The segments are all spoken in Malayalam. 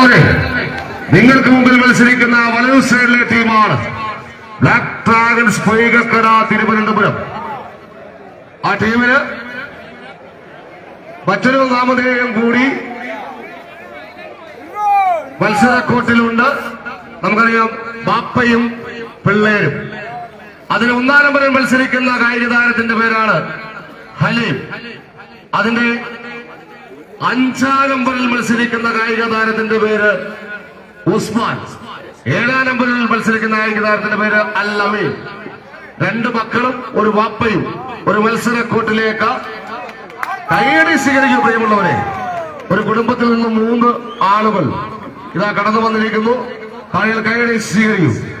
പ്രിയമുള്ളവരെ നിങ്ങൾക്ക് മുമ്പിൽ മത്സരിക്കുന്ന വലതു സൈഡിലെ ടീമാണ് ബ്ലാക്ക് ഡ്രാഗൺസ് പൈകക്കര തിരുവനന്തപുരം. ആ ടീമിന് മറ്റൊരു നാമധേയം കൂടി മത്സര മത്സരക്കോട്ടിലുണ്ട്. നമുക്കറിയാം ബാപ്പയും പിള്ളേരും. അതിന് ഒന്നാം നമ്പറിൽ മത്സരിക്കുന്ന കായിക താരത്തിന്റെ പേരാണ് ഹലീം. അതിന്റെ അഞ്ചാം നമ്പറിൽ മത്സരിക്കുന്ന കായിക താരത്തിന്റെ പേര് ഉസ്മാൻ. ഏഴാം നമ്പറിൽ മത്സരിക്കുന്ന കായിക താരത്തിന്റെ പേര് അൽ രണ്ട് മക്കളും ഒരു വാപ്പയും ഒരു മത്സരക്കോട്ടിലേക്ക് കൈയടി സ്വീകരിക്കും പ്രിയമുള്ളവരെ ഒരു കുടുംബത്തിൽ നിന്ന് മൂന്ന് ആളുകൾ ഇതാ കടന്നു വന്നിരിക്കുന്നു. കായികൾ കൈയടി സ്വീകരിക്കും.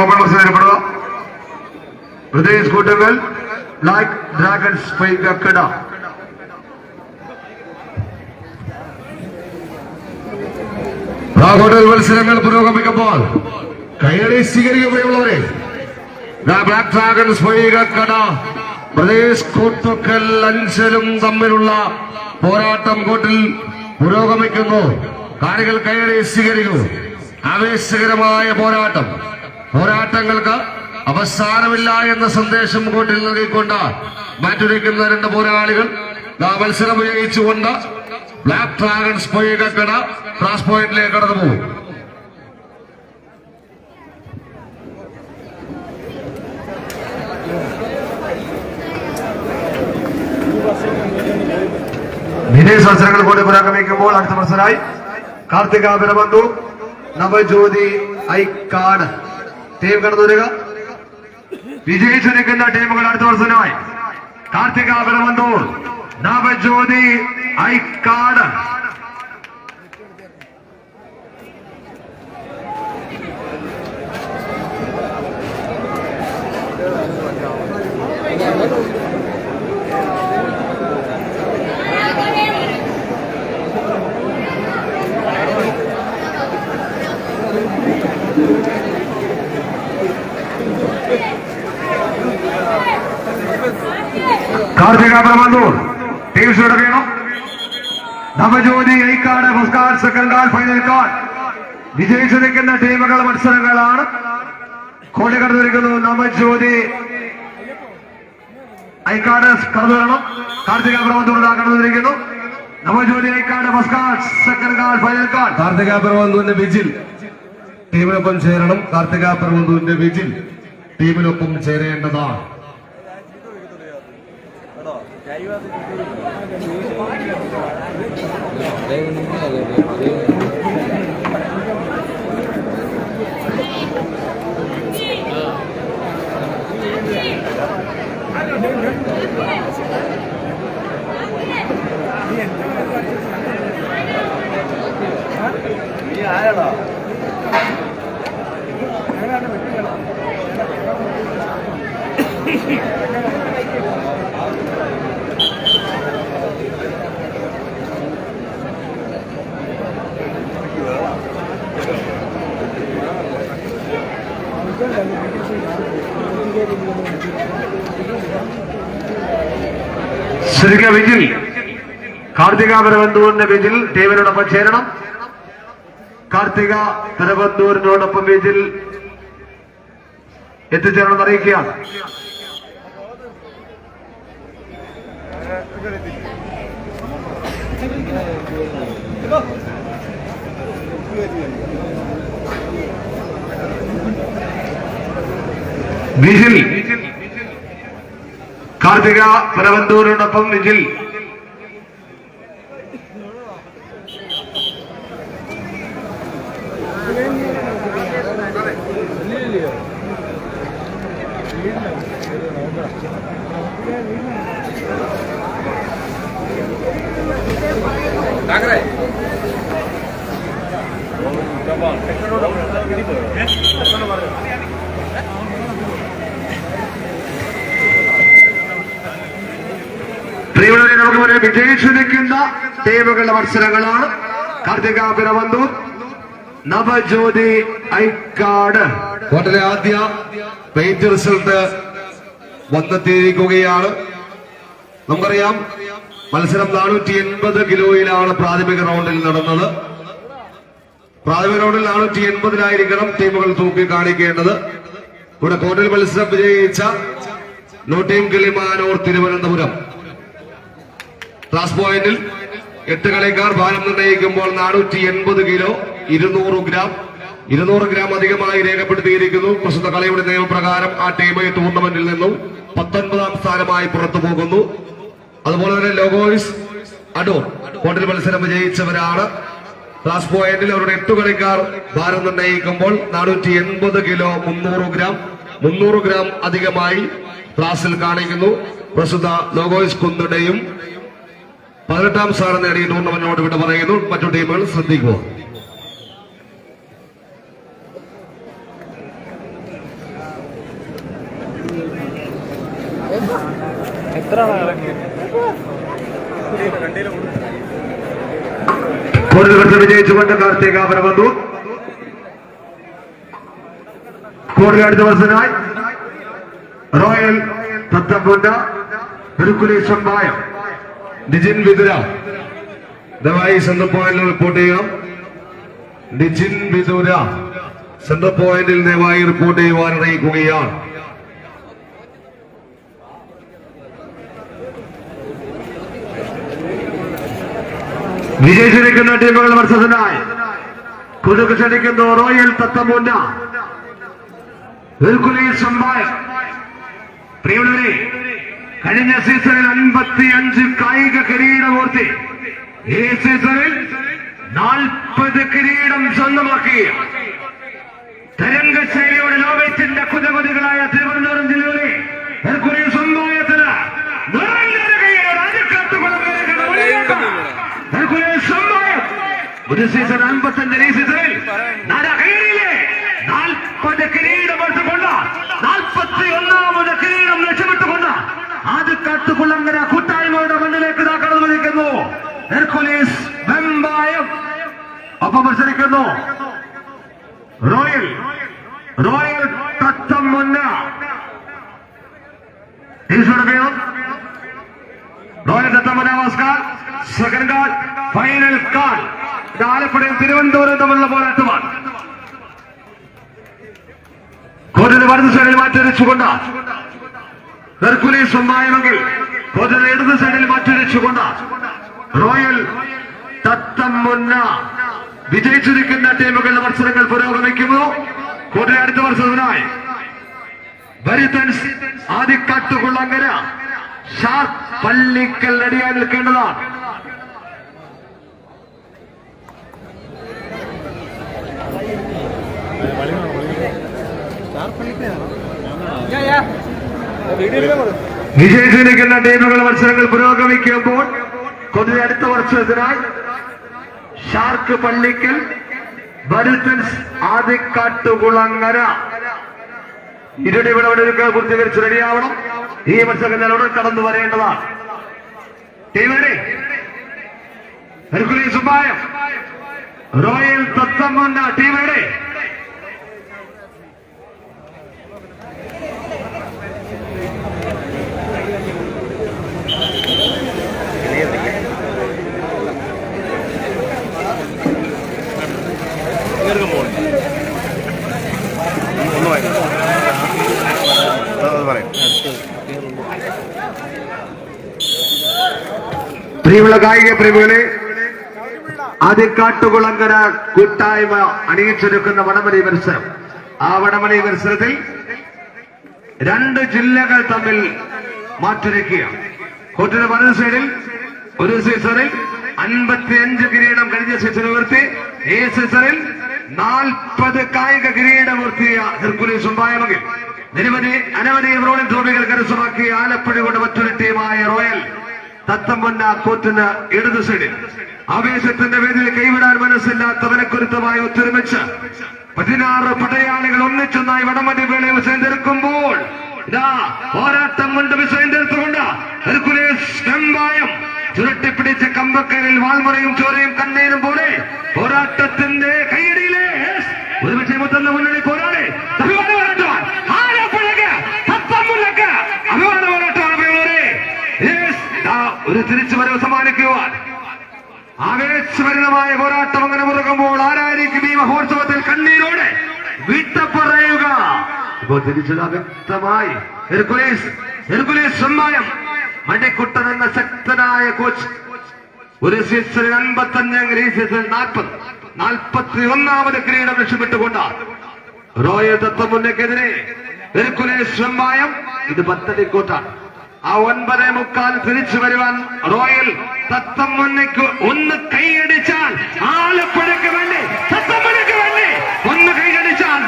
ഓപ്പൺ ബസ് തരപ്പെടുക ഹൃദയ സ്കൂട്ടുകൾ ബ്ലാക്ക് ഡ്രാഗൺസ് പൈകക്കട ഹോട്ടൽ മത്സരങ്ങൾ പുരോഗമിക്കുമ്പോൾ കയറി സ്വീകരിക്കുകയുള്ളവരെ ബ്ലാക്ക് ഡ്രാഗൺസ് വൈകക്കട പ്രദേശ് കോട്ടുക്കൽ അഞ്ചലും തമ്മിലുള്ള പോരാട്ടം കോട്ടിൽ പുരോഗമിക്കുന്നു. കാണികൾ കയറി സ്വീകരിക്കുന്നു. ആവേശകരമായ പോരാട്ടം. പോരാട്ടങ്ങൾക്ക് അവസാനമില്ല എന്ന സന്ദേശം കൂട്ടിൽ നൽകിക്കൊണ്ട് മാറ്റുരയ്ക്കുന്ന രണ്ട് പോരാളികൾ മത്സരം ഉപയോഗിച്ചുകൊണ്ട് ബ്ലാക്ക് ഡ്രാഗൺസ് പോയിക്കട ക്രാസ് പോയിന്റിലേക്ക് കടന്നു പോകും. വിദേശ മത്സരങ്ങൾ കൂടി പുരോഗമിക്കുമ്പോൾ അടുത്ത മത്സരമായി കാർത്തിക ബിരബന്ധു നവജ്യോതി ഐക്കാട്. ടീം കടന്നു വരിക വിജയിച്ചു നിൽക്കുന്ന ടീമുകൾ അടുത്ത വർഷമായി കാർത്തിക ബിരബന്ധു Navajyothi Aikkad Karthika ബിരബന്ധു team shoot Navajyothi Aikkad card second final card. വിജയിച്ചിരിക്കുന്ന ടീമുകൾ മത്സരങ്ങളാണ്. കോടി കടന്നിരിക്കുന്നു നവജ്യോതി. ഐക്കാട് കടന്നു വരണം. കാർത്തിക പ്രബന്ധൂർ കടന്നിരിക്കുന്നു. Navajyothi Aikkad first second card final card. Karthika പ്രബന്ധുവിന്റെ vigil ടീമിനൊപ്പം ചേരണം. കാർത്തിക പ്രബന്ധുവിന്റെ വിജിൽ ടീമിനൊപ്പം ചേരേണ്ടതാണ്. ശരിക്കും വിജിൽ കാർത്തിക പരബന്ധൂരിന്റെ വിജിൽ. ടീമിനോടൊപ്പം ചേരണം. കാർത്തിക പരബന്ധൂരിനോടൊപ്പം വിജിൽ എത്തിച്ചേരണം അറിയിക്കുകയാണ്. വിജിൽ കാർത്തിക പരവന്തൂരിനൊപ്പം വിജിൽ പ്രിയമുള്ളവരെ നമുക്ക് പറയാം വിജയിച്ചു നിൽക്കുന്ന ടീമുകളുടെ മത്സരങ്ങളാണ്. കാർത്തികാപുര വന്നു നവജ്യോതി ഐക്കാട്. കോട്ടയിലെ ആദ്യ പെയിന്റ് റിസൾട്ട് വന്നെത്തിയിരിക്കുകയാണ്. നമുക്കറിയാം മത്സരം നാനൂറ്റി എൺപത് കിലോയിലാണ് പ്രാഥമിക റൗണ്ടിൽ നടന്നത്. പ്രാഥമിക റൗണ്ടിൽ നാനൂറ്റി എൺപതിലായിരിക്കണം ടീമുകൾ തൂക്കി കാണിക്കേണ്ടത് ഇവിടെ കോട്ടയിൽ മത്സരം വിജയിച്ച നോട്ടീം കിളിമാനൂർ തിരുവനന്തപുരം. ക്ലാസ് പോയിന്റിൽ എട്ട് കളിക്കാർ ഭാരം നിർണയിക്കുമ്പോൾ നാനൂറ്റി എൺപത് കിലോ ഇരുന്നൂറ് ഗ്രാം ഇരുന്നൂറ് ഗ്രാം അധികമായി രേഖപ്പെടുത്തിയിരിക്കുന്നു. പ്രസ്തുത കളിയുടെ നിയമപ്രകാരം ആ ടീം ഈ ടൂർണമെന്റിൽ നിന്നും പത്തൊൻപതാം സ്ഥാനമായി പുറത്തു പോകുന്നു. അതുപോലെ തന്നെ ലോഗോയിസ് അടൂർ ഹോട്ടൽ മത്സരം വിജയിച്ചവരാണ്. ക്ലാസ് പോയിന്റിൽ അവരുടെ എട്ട് കളിക്കാർ ഭാരം നിർണയിക്കുമ്പോൾ നാനൂറ്റി എൺപത് കിലോ മുന്നൂറ് ഗ്രാം മുന്നൂറ് ഗ്രാം അധികമായി ക്ലാസ്സിൽ കാണിക്കുന്നു. പ്രസ്തുത ലോഗോയിസ് കുന്നുടയും പതിനെട്ടാം സ്ഥാനം നേടിയ ടൂർണമെന്റിനോട് ഇവിടെ പറയുന്നു. മറ്റു ടീമുകൾ ശ്രദ്ധിക്കുക. കാർത്തിക മത്സരം വിജയിച്ചുകൊണ്ട് കാർത്തികാപുരം വന്നു. കൂടുതൽ ദിവസനായി റോയൽ തത്തമ്പുണ്ട ഹെർക്കുലേഷൻ ബായം ഡിജിൻ വിതുര. ദയവായി സെന്റർ പോയിന്റിൽ റിപ്പോർട്ട് ചെയ്യാം ഡിജിൻ വിതുര. സെന്റർ പോയിന്റിൽ ദയവായി റിപ്പോർട്ട് ചെയ്യുവാൻ അറിയിക്കുകയാണ്. വിജയിച്ചിരിക്കുന്ന ടീമുകൾ മത്സരത്തിനായി കുതുക്ക് ക്ഷണിക്കുന്നു റോയൽ തത്തമുന്ന. ബിൽക്കുലി ബായം പ്രിയമുള്ളവരെ കഴിഞ്ഞ സീസണിൽ അൻപത്തി അഞ്ച് കായിക കിരീടമൂർത്തി. ഈ സീസണിൽ നാൽപ്പത് കിരീടം സ്വന്തമാക്കി. തരംഗശൈലിയുടെ ലോകത്തിന്റെ കുതകുതികളായ തിരുവനന്തപുരം ജില്ലയിലെ ഹെർക്കുലേസ് സമ്മാനത്തിന് ഒരു സീസൺ അൻപത്തഞ്ച് സീസണിൽ നാൽപ്പത് കിരീടം ആദ്യക്കാട്ടുകുളങ്ങര കൂട്ടായ്മയുടെ മണ്ണിലേക്ക് കടന്നു വന്നിരിക്കുന്നു. ഹെർക്കുലീസ് വെമ്പായം ഒപ്പം മത്സരിക്കുന്നു റോയൽ റോയൽ തത്തം മുന്ന. റോയൽ നമസ്കാർ സെക്കൻഡ് കാൾ ഫൈനൽ കാൾ ഇത് ആലപ്പുഴയും തിരുവനന്തപുരം തമ്മിലുള്ള പോരാട്ടമാണ്. കോതിന് വലത് സൈഡിൽ മാറ്റിവെച്ചുകൊണ്ട് ഹെർക്കുലീസ് സമ്മാനമെങ്കിൽ കോതിന് ഇടത് സൈഡിൽ മാറ്റിവെച്ചുകൊണ്ട് റോയൽ തത്തം മുന്ന വിജയിച്ചിരിക്കുന്ന ടീമുകളുടെ മത്സരങ്ങൾ പുരോഗമിക്കുന്നു. കോതിന് അടുത്ത മത്സരത്തിനായി. ഭരിതൻസ് ആദിക്കാട്ടുകുള്ളങ്ങര ഷാർക്ക് പള്ളിക്കൽ അടിയാൻ നിൽക്കേണ്ടതാണ്. വിജയിച്ചിരിക്കുന്ന ടീമുകൾ മത്സരങ്ങൾ പുരോഗമിക്കുമ്പോൾ കൊതിരെ അടുത്ത വർഷത്തിനായി ഷാർക്ക് പള്ളിക്കൽ ബരുത്തൻസ് ആദിക്കാട്ടുകുളങ്ങര. ഇരുടി വിളവെടുക്കുക പൂർത്തീകരിച്ച് റെഡിയാവണം. ഈ മത്സരങ്ങൾ ഉടൻ കടന്നു വരേണ്ടതാണ്. ടീമരെ ഹെർക്കുലീസ് റോയൽ തത്തമ്മ ടീമയുടെ പ്രിയമുള്ള കായിക പ്രേമികളെ ആദ്യക്കാട്ടുകുളങ്കര കൂട്ടായ്മ അണിയിച്ചൊരുക്കുന്ന വടമലി മത്സരം. ആ വടമലി മത്സരത്തിൽ രണ്ട് ജില്ലകൾ തമ്മിൽ മാറ്റുരയ്ക്കുക കോട്ടയുടെ വലത് സൈഡിൽ ഒരു സീസണിൽ അൻപത്തിയഞ്ച് കിരീടം കഴിഞ്ഞ സീസൺ ഉയർത്തി ഈ സീസണിൽ നാൽപ്പത് കായിക കിരീടം ഉയർത്തിയ ഹെർക്കുലീസ് ഉണ്ടായമെങ്കിൽ നിരവധി അനവധി റോളിംഗ് ട്രോഫികൾ കരസ്ഥമാക്കിയ ആലപ്പുഴയുടെ മറ്റൊരു ടീമായ റോയൽ തത്തമ്പന്ന കോത്തിന് ഇടതു സൈഡിൽ ആവേശത്തിന്റെ വേദിയിൽ കൈവിടാൻ മനസ്സില്ലാത്തവനെ കുരുത്തമായി ഒത്തൊരുമിച്ച്. പതിനാറ് പടയാളികൾ ഒന്നിച്ചൊന്നായി വടമതി വേളയെ വിഷയം തീർക്കുമ്പോൾ പോരാട്ടം കൊണ്ട് വിഷയം തീർത്തുകൊണ്ട് ഹെർക്കുലേസ് ചുരുട്ടിപ്പിടിച്ച കമ്പക്കരിൽ വാൾമുറയും ചോരയും കണ്ണീരും പോലെ പോരാട്ടത്തിന്റെ കൈയടിയിലെ ഒരുപക്ഷെ മുത്തന്ന മുന്നണി പോരാളി ഒരു തിരിച്ചുവരവ് സമ്മാനിക്കുവാൻ. ആവേശഭരിതമായ പോരാട്ടം അങ്ങനെ മുറുകുമ്പോൾ ആരായിരിക്കും ഈ മഹോത്സവത്തിൽ കണ്ണീരോടെ വിട്ട പറയുക ഇപ്പോ തിരിച്ചത് വ്യക്തമായി. ഹെർക്കുലേസ് ഹെർക്കുലേസ് സമ്മാനം. മണിക്കുട്ടൻ എന്ന ശക്തനായ കോച്ച്. ഒരു സീസണിൽ അൻപത്തഞ്ച് ഈ സീസണിൽ നാൽപ്പത്. നാൽപ്പത്തി ഒന്നാമത് കിരീടം ലക്ഷ്യമിട്ടുകൊണ്ട് റോയൽ തത്വമുന്നക്കെതിരെ ഹെർക്കുലേസ് സമ്മാനം. ഇത് പത്തടിക്കോട്ടാണ് ആ ഒൻപതേ മുക്കാൽ തിരിച്ചു വരുവാൻ റോയൽ തത്തം മുന്നയ്ക്ക് ഒന്ന് കൈയടിച്ചാൽ ആലപ്പുഴയ്ക്ക് വേണ്ടി തത്തം മുന്നയ്ക്ക് വേണ്ടി ഒന്ന് കൈയടിച്ചാൽ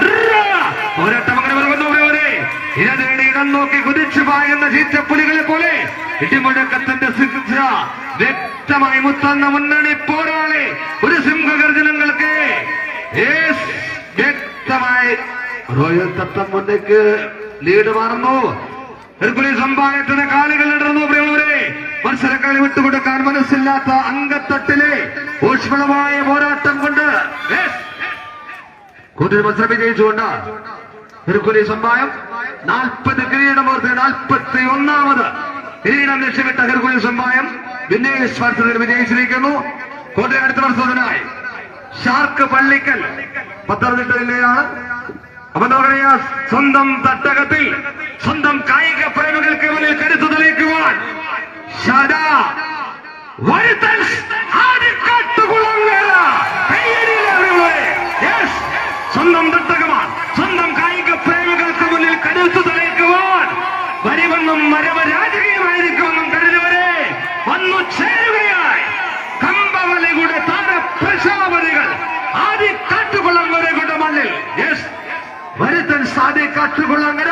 ഒരട്ടം അങ്ങനെ വരുന്നവരെ ഇരതേടി ഇടം നോക്കി കുതിച്ചു പായുന്ന ചീറ്റപ്പുലികളെ പോലെ ഇടിമുഴക്കത്തിന്റെ സിദ്ധ വ്യക്തമായി മുത്തന്ന മുന്നണി പോരാളി ഒരു സിംഹഗർജനങ്ങൾക്ക് വ്യക്തമായി റോയൽ തത്തം മുന്നേക്ക് ലീഡ് മാറുന്നു. ഹെർക്കുലി സംഭാഗത്തിന്റെ കാലുകൾ ഇടർന്നു പ്രിയമുള്ളവരെ മത്സരക്കളി വിട്ടുകൊടുക്കാൻ മനസ്സില്ലാത്ത അങ്കത്തട്ടിലെ ഊഷ്മളമായ പോരാട്ടം കൊണ്ട് കൂട്ടിൽ മത്സരം വിജയിച്ചുകൊണ്ട് ഹെർക്കുലീസ് സമ്പായം നാൽപ്പത് കിരീടമോർത്ത് നാൽപ്പത്തി ഒന്നാമത് കിരീടം ലക്ഷ്യമിട്ട ഹെർക്കുലി സമ്പായം വിനേഷ് മത്സരത്തിൽ വിജയിച്ചിരിക്കുന്നു. കോട്ടയം അടുത്ത മത്സരത്തിനായി ഷാർക്ക് പള്ളിക്കൽ പത്തനംതിട്ട ജില്ലയാണ് അപ്പൊ നമുക്കറിയാം സ്വന്തം തട്ടകത്തിൽ സ്വന്തം കായിക പ്രേമികൾക്ക് മുന്നിൽ കരുത്തു തെളിയിക്കുവാൻ വരുത്തൻ. Yes. സ്വന്തം തട്ടകമാണ്. സ്വന്തം കായിക പ്രേമികൾക്ക് മുന്നിൽ കരുത്തു തെളിയിക്കുവാൻ വരുമെന്നും മരവ് രാജകീയമായിരിക്കുമെന്നും കരുതുവരെ വന്നു ചേരുകയായി. കമ്പവലയുടെ താര പ്രശാപതികൾ ആദ്യ കാട്ടുകുളങ്ങരയുടെ മണ്ണിൽ യെസ് വരുത്തൻ സാധി കാട്ടുകുളങ്ങര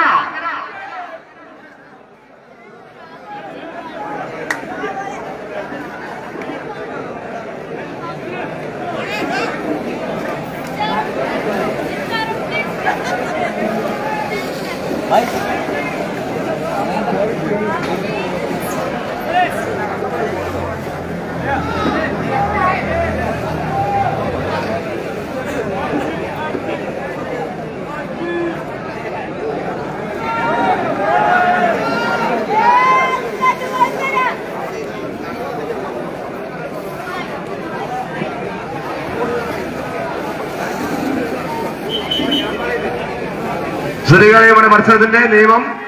മത്സരത്തിന്റെ നിയമം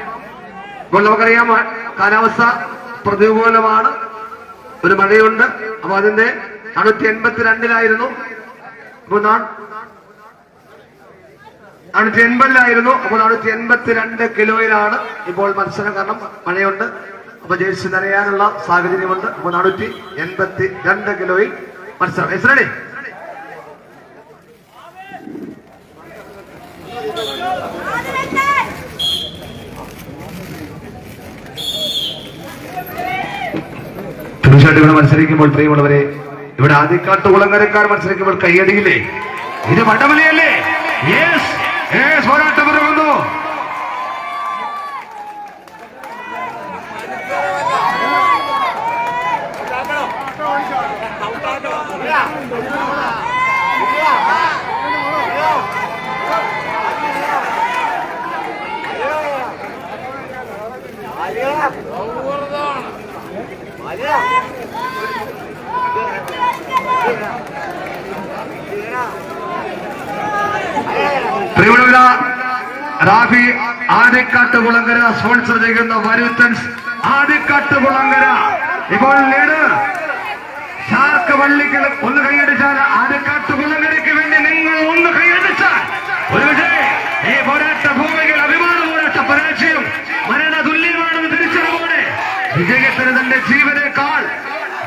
ഇപ്പോൾ നമുക്കറിയാം കാലാവസ്ഥ പ്രതികൂലമാണ്. ഒരു മഴയുണ്ട്. അപ്പൊ അതിന്റെ നാനൂറ്റി എൺപത്തിരണ്ടിലായിരുന്നു. അപ്പൊ നാ- നാനൂറ്റി എൺപതിലായിരുന്നു. അപ്പോൾ നാനൂറ്റി എൺപത്തിരണ്ട് കിലോയിലാണ് ഇപ്പോൾ മത്സരം. കാരണം മഴയുണ്ട്. അപ്പൊ ജയിച്ച് നനയാനുള്ള സാഹചര്യമുണ്ട്. അപ്പോൾ നാനൂറ്റി എൺപത്തി രണ്ട് കിലോയിൽ മത്സരം. എസ് തീർച്ചയായിട്ടും ഇവിടെ മത്സരിക്കുമ്പോൾ പ്രിയമുള്ളവരെ ഇവിടെ ആദ്യക്കാട്ട് കുളങ്ങരക്കാർ മത്സരിക്കുമ്പോൾ കൈയടിയില്ലേ ഇത് വടമലയല്ലേ പോരാട്ടം തുടങ്ങുന്നു പ്രിയമുള്ള റാഫി ആദിക്കാട്ട് കുളങ്കര സ്പോൺസർ ചെയ്യുന്ന വരുത്തൻസ്. ആദിക്കാട്ട് കുളങ്കര. ഇപ്പോൾ ലീഡ്. ഷാർക്ക് വള്ളിക്കൽ ഒന്ന് കൈയടിച്ചാൽ ആദിക്കാട്ട് കുളങ്കരയ്ക്ക് വേണ്ടി നിങ്ങൾ ഒന്ന് കൈയടിച്ചാൽ. ഒരു ഒരുപക്ഷേ ഈ പോരാട്ട ഭൂമികൾ അഭിമാന പോരാട്ട പരാജയം മരണ തുല്യമാണെന്ന് തിരിച്ചറിവോടെ വിജയത്തിന് തന്റെ ജീവനേക്കാൾ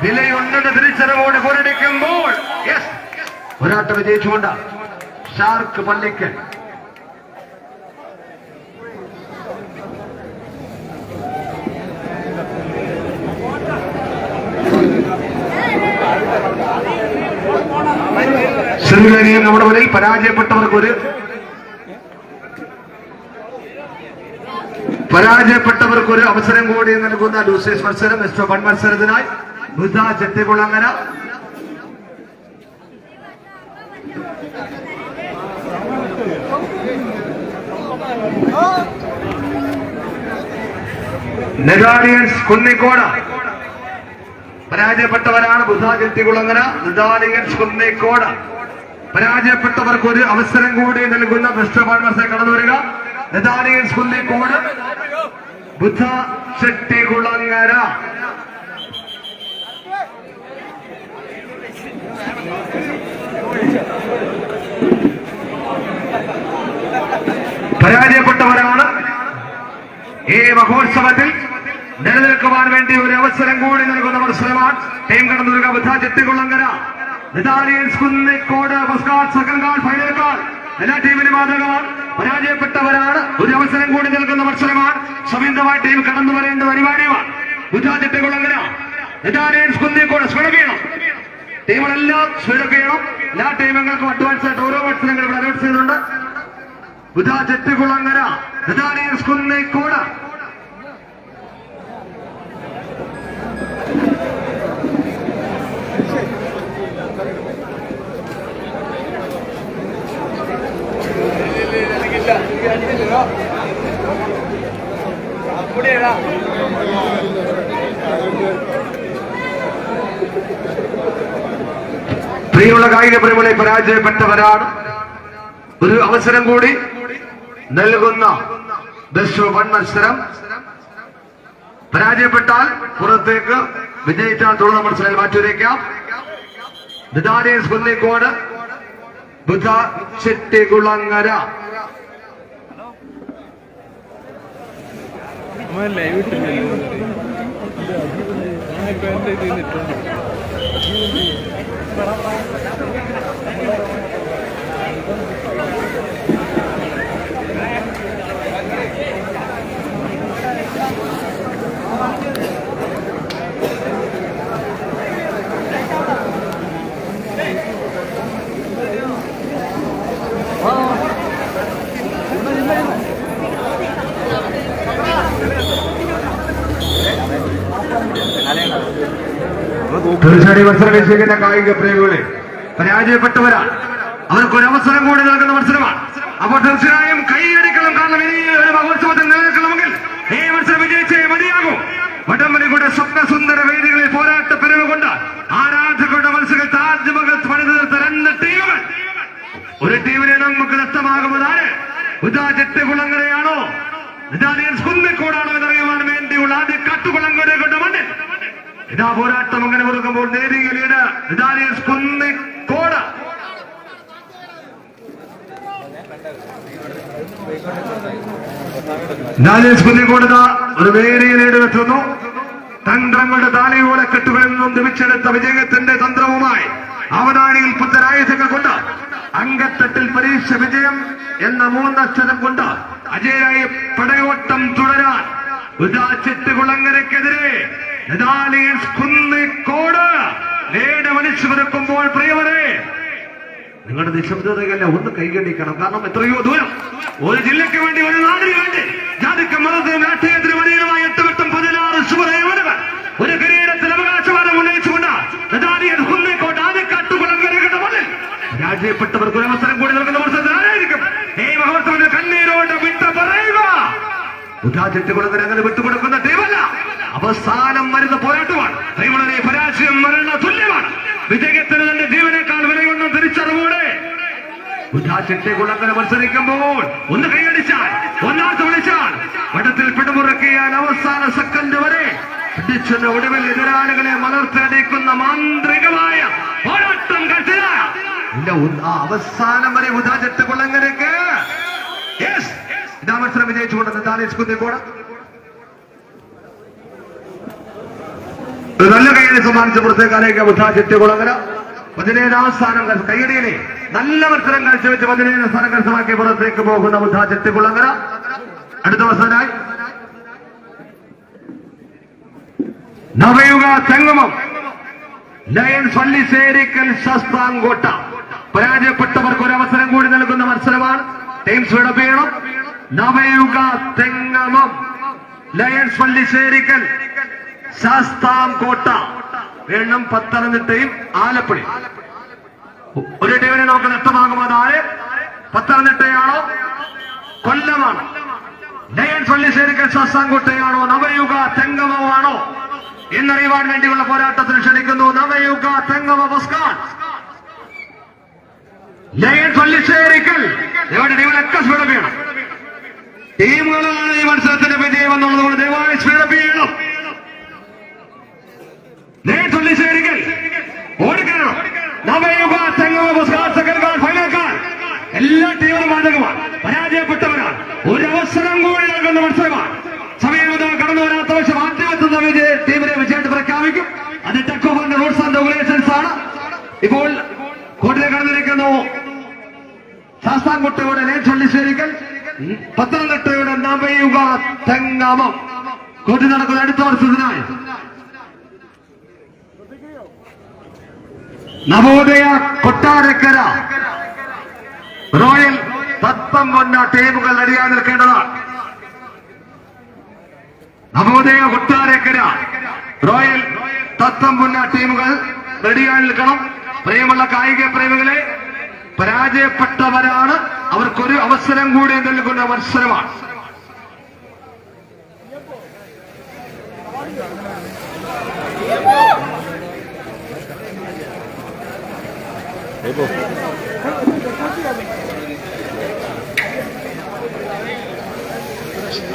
വിലയുണ്ടെന്ന് തിരിച്ചറിവോടെ പോരടിക്കുമ്പോൾ. പോരാട്ടം വിജയിച്ചുകൊണ്ട്. ഷാർക്ക് പള്ളിക്കൽ ശ്രീലങ്കയും നമ്മുടെ മുന്നിൽ പരാജയപ്പെട്ടവർക്ക് ഒരു പരാജയപ്പെട്ടവർക്ക് ഒരു അവസരം കൂടി നൽകുന്ന ലൂസേഴ്സ് മത്സരം എസ് വൺ മത്സരത്തിനായി. ബുദ്ധ ചെട്ടികുളങ്ങര നെഗാലിയൻസ് കുന്നിക്കോട. പരാജയപ്പെട്ടവരാണ് ബുധ ചെട്ടികുളങ്ങര നെഗാലിയൻസ് കുന്നിക്കോട്. പരാജയപ്പെട്ടവർക്ക് ഒരു അവസരം കൂടി നൽകുന്ന പാർട്ണേഴ്സ് കടന്നു വരിക നെഗാലിയൻസ് കുന്നിക്കോട് ബുദ്ധ ചെട്ടികുളങ്ങര പരാജയപ്പെട്ടവരാണ്. ഈ മഹോത്സവത്തിൽ നിലനിൽക്കുവാൻ വേണ്ടി ഒരു അവസരം കൂടി നൽകുന്ന മത്സരമാണ് ടീം കടന്നുക ബുദ്ധ Chettikulangara Italians Kunnicode second final എല്ലാ ടീമിനും ബാധകമാണ് പരാജയപ്പെട്ടവരാണ്. ഒരു അവസരം കൂടി നൽകുന്ന മത്സരമാണ്. സംയുക്തമായി ടീം കടന്നു വരേണ്ട അനിവാര്യമാണ് ചെട്ടികുളങ്ങര ഇതാലിയൻസ് കുന്നിക്കോട് ചെയ്യണം ടീമുകളെല്ലാം ചെയ്യണം എല്ലാ ടീമുകൾക്കും അഡ്വാൻസ് ആയിട്ട് ഓരോ മത്സരങ്ങൾ ഇവിടെ അനൗൺസ് ചെയ്തിട്ടുണ്ട്. കുന്നിക്കോട് പ്രിയമുള്ള കായിക പ്രേമികളെ പരാജയപ്പെട്ടവരാണ്. ഒരു അവസരം കൂടി നൽകുന്ന ബെസ്റ്റ് വൺ മത്സരം. പരാജയപ്പെട്ടാൽ പുറത്തേക്ക് വിജയിച്ചാൽ തുടർന്ന മത്സരം മാറ്റിവരയ്ക്കാം ബിദാരിയസ് കുന്നിക്കോട് ബുധ ചെട്ടികുളങ്ങര. അവൻ ലൈവ് ഇട്ടില്ലല്ലോ ഞാനിപ്പോ എന്റെ ഇതിൽ ഇട്ടുണ്ട് വീക്ഷിക്കുന്ന കായിക പ്രേമികളെ പരാജയപ്പെട്ടവരാണ്. അവർക്ക് ഒരു അവസരം കൂടി നൽകുന്ന മത്സരമാണ്. അപ്പോൾ തീർച്ചയായും കൈയടിക്കണം കാരണം ഇനി ഒരു മഹോത്സവത്തിൽ നിലനിൽക്കണമെങ്കിൽ ഈ മത്സരം വിജയിച്ചേ മതിയാകും. വടംവലിയുടെ സ്വപ്നസുന്ദര വേദികളിൽ പോരാട്ട പിരിവ് കൊണ്ട് ആരാധകരുടെ മനസ്സുകൾ താജ്മഹൽ പണിതു തീർത്ത രണ്ട് ടീമുകൾ. ഒരു ടീമിനെ നമുക്ക് നഷ്ടമാകുന്നതാണ് ഉദാ ചെട്ടുകുളങ്ങരയാണോ കുന്നിക്കോടാണോ എന്നറിയുവാൻ വേണ്ടിയുള്ള ആദ്യ കട്ടുകുളങ്ങരെ ഇതാ പോരാട്ടം അങ്ങനെ കൊടുക്കുമ്പോൾ നേരിയ ലീഡ് ഒരു നേരിയ ലീഡ് വെക്കുന്നു. തന്ത്രങ്ങളുടെ താലിയോടെ കെട്ടുകളിൽ നിന്നും ലഭിച്ചെടുത്ത വിജയത്തിന്റെ തന്ത്രവുമായി അവതാരിയിൽ പുത്തരായുധങ്ങൾ കൊണ്ട് അങ്കത്തട്ടിൽ പരീക്ഷ വിജയം എന്ന മൂന്നക്ഷരം കൊണ്ട് അജയായി പടയോട്ടം തുടരാൻ. ചെട്ടുകുളങ്ങരക്കെതിരെ നെതാലിയൻസ് കുന്നിക്കോട് നേടെ വലിച്ചു വെറുക്കുമ്പോൾ പ്രിയവരെ നിങ്ങളുടെ നിശബ്ദതയല്ല ഒന്ന് കൈകണ്ടിക്കണം കാരണം എത്രയോ ദൂരം. ഒരു ജില്ലയ്ക്ക് വേണ്ടി ഒരു നാടിന് വേണ്ടി. ജാതിക്ക് മതത്തിന് രാഷ്ട്രീയത്തിന് മതീനമായ എട്ടുവട്ടം പതിനാറ് ശുഭദേവനുകൾ ഒരു കിരീടത്തിൽ അവകാശവാദം ഉന്നയിച്ചുകൊണ്ട് നെതാലിയൻസ് കുന്നിക്കോട് ആദ്യ കാട്ടുകുളങ്ങരകളുടെ മുന്നിൽ രാജ്യപ്പെട്ടവർക്ക് ഒരു അവസരം കൂടി നൽകുന്ന മത്സരത്തിൽ ഈ മഹോത്സവത്തിൽ കണ്ണീരോട് വിട്ട പറയുക. ഉദാചെട്ടുകുളങ്ങര അങ്ങനെ വിട്ടുകൊടുക്കുന്ന ടീമല്ല അവസാനം വരുന്ന പോരാട്ടമാണ് ദൈവങ്ങളെ പരാജയം മരണ തുല്യമാണ് വിജയത്തിന് തന്റെ ജീവനേക്കാൾ വിലയുണ്ടെന്ന് തിരിച്ചറിവോടെ. ഉദാചെട്ടുകുളങ്ങര മത്സരിക്കുമ്പോൾ ഒന്ന് കൈയടിച്ചാൽ ഒന്നാമത്തെ വിളിച്ചാൽ വടത്തിൽ പിടിമുറക്കിയാൽ അവസാന സെക്കൻഡ് വരെ പിടിച്ചെന്ന ഒടുവിൽ എതിരാളികളെ മലർത്തിയടിക്കുന്ന മാന്ത്രികമായ പോരാട്ടം കട്ടില അവസാനം വരെ കുളങ്ങരക്ക് യെസ് ഇതാ മത്സരം വിജയിച്ചുകൊണ്ടെന്ന് താലേസ് കുന്നിക്കോട് ഒരു നല്ല കൈയടി സമ്മാനിച്ച പുറത്തേക്കാലേക്ക് ബുദ്ധ കുളങ്ങര പതിനേഴാം സ്ഥാനം കൈയടിയിലെ നല്ല മത്സരം കാഴ്ചവെച്ച് പതിനേഴാം സ്ഥാനം കരസ്ഥമാക്കി പുറത്തേക്ക് പോകുന്ന ബുദ്ധ കുളങ്ങര അടുത്ത മത്സരമായി നവയുഗ സംഗമം ലയൻസ് വള്ളിശ്ശേരിക്കൽ ശസ്താങ്കോട്ട പരാജയപ്പെട്ടവർക്ക് ഒരു അവസരം കൂടി നൽകുന്ന മത്സരമാണ്. വിടപ്പ് ചെയ്യണം. നവയുഗ തെങ്ങമം. ലയൻസ് വള്ളിശ്ശേരിക്കൽ ശാസ്താംകോട്ട വീണ്ടും പത്തനംതിട്ടയും ആലപ്പുഴ. ഒരു ടീമിനെ നമുക്ക് നഷ്ടമാകുമ്പോൾ ആര് പത്തനംതിട്ടയാണോ? കൊല്ലമാണോ. ഡയൻ പള്ളിശ്ശേരിക്കൽ ശാസ്താംകോട്ടയാണോ നവയുഗ തെങ്കമമാണോ എന്നറിയുവാൻ വേണ്ടിയുള്ള പോരാട്ടത്തിൽ ക്ഷണിക്കുന്നു നവയുഗ തെങ്കമ പുസ്കാൻ. ലയൻ പള്ളിശ്ശേരിക്കൽ എവിടെ ടീമിനൊക്കെ സ്പീഡപ്പ് ചെയ്യണം ടീമുകളാണ് ഈ മത്സരത്തിന്റെ വിജയം എന്നുള്ളത് കൊണ്ട് ദയവായി സ്പീഡപ്പ് ചെയ്യണം ഓടിക്കണം നവയുഗ തെങ്ങോ ബസ്കാൻ ഫൈനൽ കാർ എല്ലാ ടീമുകളും ബാധകമാണ് പരാജയപ്പെട്ടവരാണ്. ഒരു അവസരം കൂടി നൽകുന്ന മത്സരമാണ്. സമയം കടന്നു വരാത്ത പക്ഷം ആദ്യമെത്തുന്ന ടീമിനെ വിജയത്തെ പ്രഖ്യാപിക്കും. അത് ടെക് ഓവറിന്റെ റൂൾസ് ആൻഡ് റെഗുലേഷൻസ് ആണ്. ഇപ്പോൾ കോട്ടിലെ കടന്നിരിക്കുന്നു ശാസ്താംകോട്ടയുടെ ലേച്ചൊള്ളിശ്ശേരിക്കൽ പത്തനംതിട്ടയുടെ നവയുഗ തെങ്ങാമം കോട്ടി നടക്കുന്ന അടുത്ത വർഷത്തിനായി നവോദയ കൊട്ടാരക്കര. റോയൽ തത്വം വന്ന ടീമുകൾ അടിയാൻ നിൽക്കേണ്ടതാണ്. നവോദയ കൊട്ടാരക്കര റോയൽ തത്വം വന്ന ടീമുകൾ റെഡിയായി നിൽക്കണം. പ്രിയമുള്ള കായിക പ്രേമികളെ പരാജയപ്പെട്ടവരാണ്. അവർക്കൊരു അവസരം കൂടി നൽകുന്ന മത്സരമാണ്.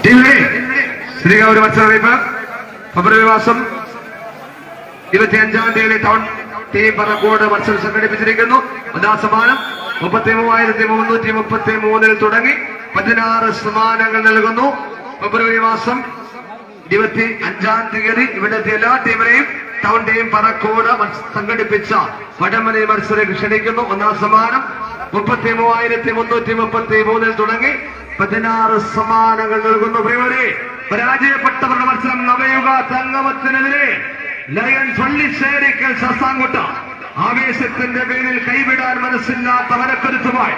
ടീമിലെ ശ്രീകാവൂർ മത്സരറിയിപ്പ് ഫെബ്രുവരി മാസം ഇരുപത്തിയഞ്ചാം തീയതി ടൗൺ ടീം പറക്കോട് മത്സരം സംഘടിപ്പിച്ചിരിക്കുന്നു. ഒന്നാം സമ്മാനം മുപ്പത്തി മൂവായിരത്തി മുന്നൂറ്റി മുപ്പത്തി മൂന്നിൽ തുടങ്ങി പതിനാറ് സമ്മാനങ്ങൾ നൽകുന്നു. ഫെബ്രുവരി മാസം ഇരുപത്തി അഞ്ചാം തീയതി ഇവിടുത്തെ എല്ലാ ടീമിനെയും ടൗൺ പറക്കോട് സംഘടിപ്പിച്ച വടംവലി മത്സരം ക്ഷണിക്കുന്നു. ഒന്നാം സമ്മാനം മുപ്പത്തി മൂവായിരത്തി മുന്നൂറ്റി മുപ്പത്തി മൂന്നിൽ തുടങ്ങി പതിനാറ് സമ്മാനങ്ങൾ നൽകുന്നു. പ്രിയവരെ പരാജയപ്പെട്ടവരുടെ മത്സരം നവയുഗ തങ്കമത്തിനെതിരെ ലയൻ പള്ളിശ്ശേരിക്കൽ ശസ്താംകുട്ട. ആവേശത്തിന്റെ പേരിൽ കൈവിടാൻ മനസ്സില്ലാത്ത മനക്കരുത്തുമായി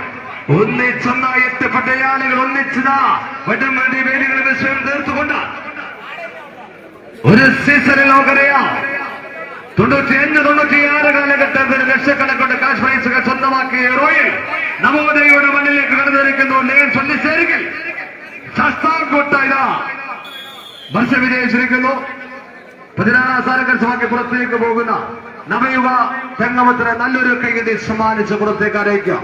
ഒന്നിച്ചൊന്നായി എട്ട് പടയാളികൾ ഒന്നിച്ചതാ വടംവലി വേലികളുടെ വിഷയം തീർത്തുകൊണ്ട്. ഒരു സീസണിൽ നമുക്കറിയാം തൊണ്ണൂറ്റിയഞ്ച് തൊണ്ണൂറ്റിയാറ് കാലഘട്ടത്തിൽ ലക്ഷക്കണക്കുണ്ട് കാശ് പ്രൈസുകൾ സ്വന്തമാക്കിയ റോയൽ നവോദയയുടെ മണ്ണിലേക്ക് കടന്നിരിക്കുന്നു. ലേൻ ചൊല്ലിച്ചേരിക്കൽ ശസ്താംകോട്ട ഇതാ. മത്സരം വിജയിച്ചിരിക്കുന്നു. പതിനാറാം സ്ഥാനം കരസ്ഥമാക്കി പുറത്തേക്ക് പോകുന്ന നവയുവ തെങ്ങമത്തിന് നല്ലൊരു കൈകതി സമ്മാനിച്ച് പുറത്തേക്ക് അറിയിക്കാം